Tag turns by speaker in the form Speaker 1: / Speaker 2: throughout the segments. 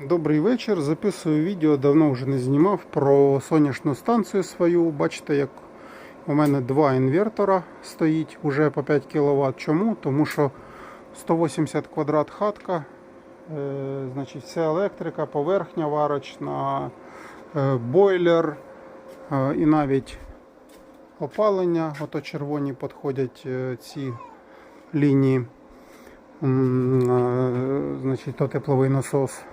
Speaker 1: Добрий вечір. Записую відео, давно вже не знімав про сонячну станцію свою. Бачите, як у мене два інвертора стоїть уже по 5 кВт. Чому? Тому що 180 квадрат хатка, е, значить, вся електрика, поверхня варочна, е, бойлер е, і навіть опалення. Ото червоні підходять е, ці лінії. Е, Значить, то тепловий насос.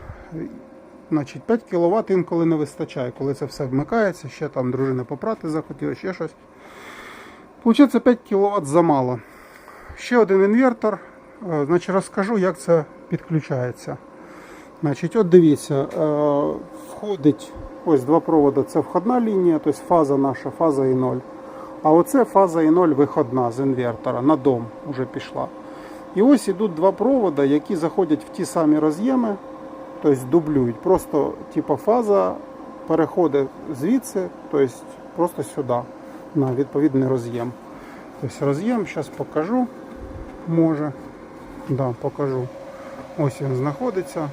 Speaker 1: Значить, 5 кВт інколи не вистачає, коли це все вмикається, ще там дружина попрати захотіла, ще щось. Получається 5 кВт замало. Ще один інвертор. Е, Значить, розкажу, як це підключається. Значить, от дивіться, е, входить ось два проводи. Це входна лінія, тобто фаза наша, фаза і 0. А оце фаза і 0 виходна з інвертора. На дом вже пішла. І ось ідуть два провода, які заходять в ті самі роз'єми, тобто дублюють. Просто типу, фаза переходить звідси, тобто просто сюди, на відповідний роз'єм. Тобто роз'єм, зараз покажу, може. Да, покажу. Ось він знаходиться.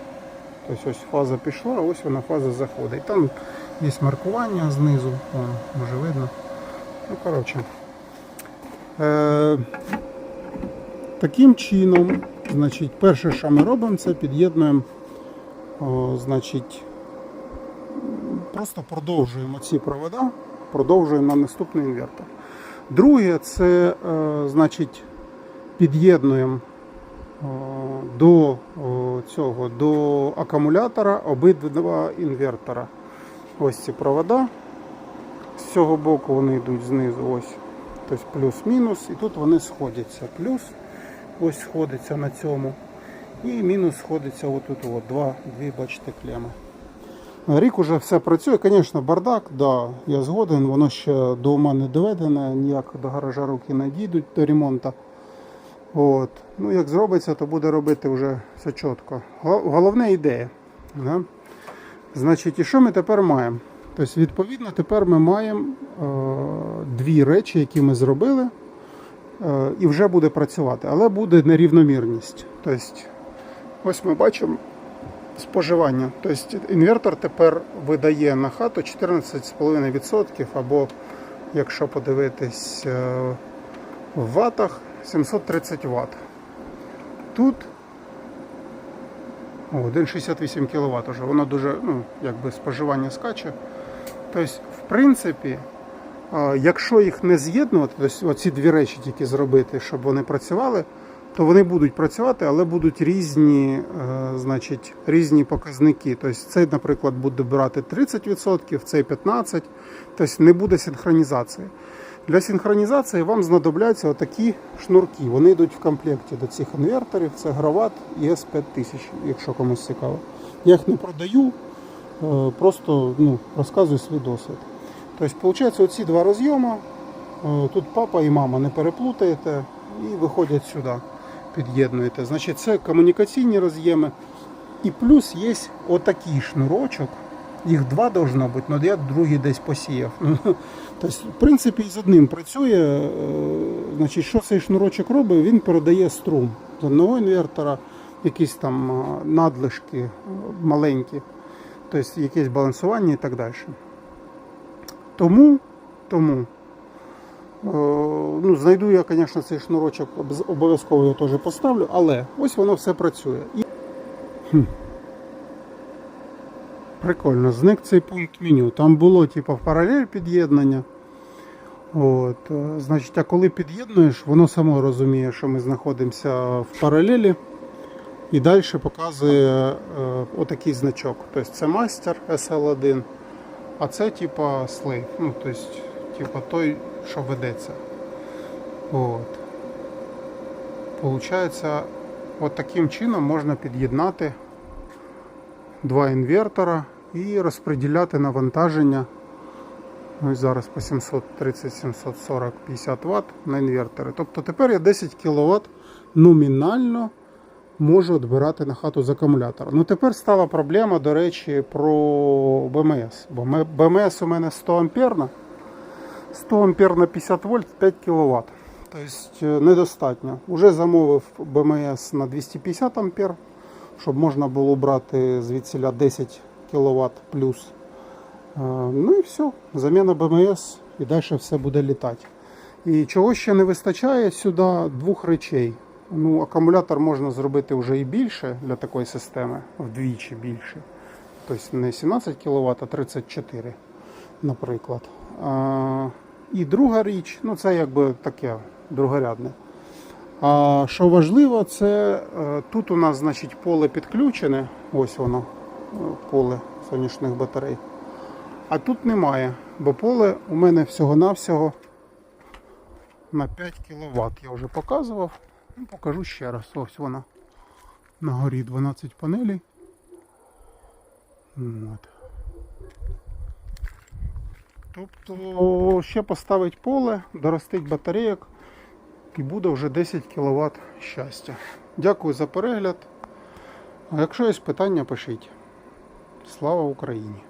Speaker 1: Тобто ось фаза пішла, ось вона фаза заходить. Там є маркування знизу, Вон, може видно. Ну, коротше. Е, таким чином, значить, перше, що ми робимо, це під'єднуємо, о, значить, просто продовжуємо ці провода, продовжуємо на наступний інвертор. Друге, це, е, значить, під'єднуємо о, до цього, до акумулятора обидва інвертора. Ось ці провода. З цього боку вони йдуть знизу, ось. Тобто плюс-мінус, і тут вони сходяться. Плюс ось сходиться на цьому. І мінус сходиться отут. От, два, дві, бачите, клеми. Рік уже все працює, звісно, бардак, да, я згоден, воно ще до ума не доведене, ніяк до гаража руки не дійдуть до ремонту. От. Ну, як зробиться, то буде робити вже все чітко. Гол- Головне ідея. Да? Значить, і що ми тепер маємо? Тобто, відповідно, тепер ми маємо е, дві речі, які ми зробили, е, і вже буде працювати, але буде нерівномірність. Тобто, ось ми бачимо споживання. Тобто, інвертор тепер видає на хату 14,5% або, якщо подивитись е, в ватах, 730 Вт. Тут 1,68 кВт уже. Воно дуже, ну, якби споживання скаче. Тобто, в принципі, якщо їх не з'єднувати, тобто оці дві речі тільки зробити, щоб вони працювали, то вони будуть працювати, але будуть різні, е, значить, різні показники. Тобто цей, наприклад, буде брати 30%, цей 15%, тобто не буде синхронізації. Для синхронізації вам знадобляться отакі шнурки. Вони йдуть в комплекті до цих інверторів. Це Грават ES 5000, якщо комусь цікаво. Я їх не продаю, е, просто ну, розказую свій досвід. Тобто, виходить, оці два розйоми. е, Тут папа і мама не переплутаєте і виходять сюди, під'єднуєте. Значить, це комунікаційні роз'єми. І плюс є отакий шнурочок. Їх два должно бути, але я другий десь посіяв. Ну, Тобто, в принципі, з одним працює. е, Значить, що цей шнурочок робить? Він передає струм з одного інвертора, якісь там е, надлишки е, маленькі, тобто якесь балансування і так далі. Тому, тому ну, знайду я, звісно, цей шнурочок, обов'язково його теж поставлю, але ось воно все працює. І... Хм. Прикольно, зник цей пункт меню. Там було типу, в паралель під'єднання. От, е, значить, а коли під'єднуєш, воно само розуміє, що ми знаходимося в паралелі. І далі показує е, отакий значок. Тобто це мастер SL1, а це типа слейв. Ну, тобто, типа той, що ведеться. От. Получається, от таким чином можна під'єднати два інвертора і розподіляти навантаження. Ось зараз по 730, 740, 50 Вт на інвертори. Тобто тепер я 10 кВт номінально можу відбирати на хату з акумулятора. Ну тепер стала проблема, до речі, про БМС. Бо БМС у мене 100 амперна. 100 ампер на 50 вольт 5 кВт. Тобто недостатньо. Уже замовив БМС на 250 ампер, щоб можна було брати звідсіля 10 кВт плюс. Е, Ну і все, заміна БМС і далі все буде літати. І чого ще не вистачає сюди двох речей. Ну, акумулятор можна зробити вже і більше для такої системи, вдвічі більше. Тобто не 17 кВт, а 34, наприклад. І друга річ, ну це якби таке другорядне. А що важливо, це е, тут у нас значить, поле підключене. Ось воно, е, поле сонячних батарей. А тут немає, бо поле у мене всього-навсього на 5 кВт. Я вже показував. Ну, покажу ще раз. Ось вона. На горі 12 панелей. От. Тобто ще поставить поле, доростить батарейок і буде вже 10 кВт щастя. Дякую за перегляд. А якщо є питання, пишіть. Слава Україні!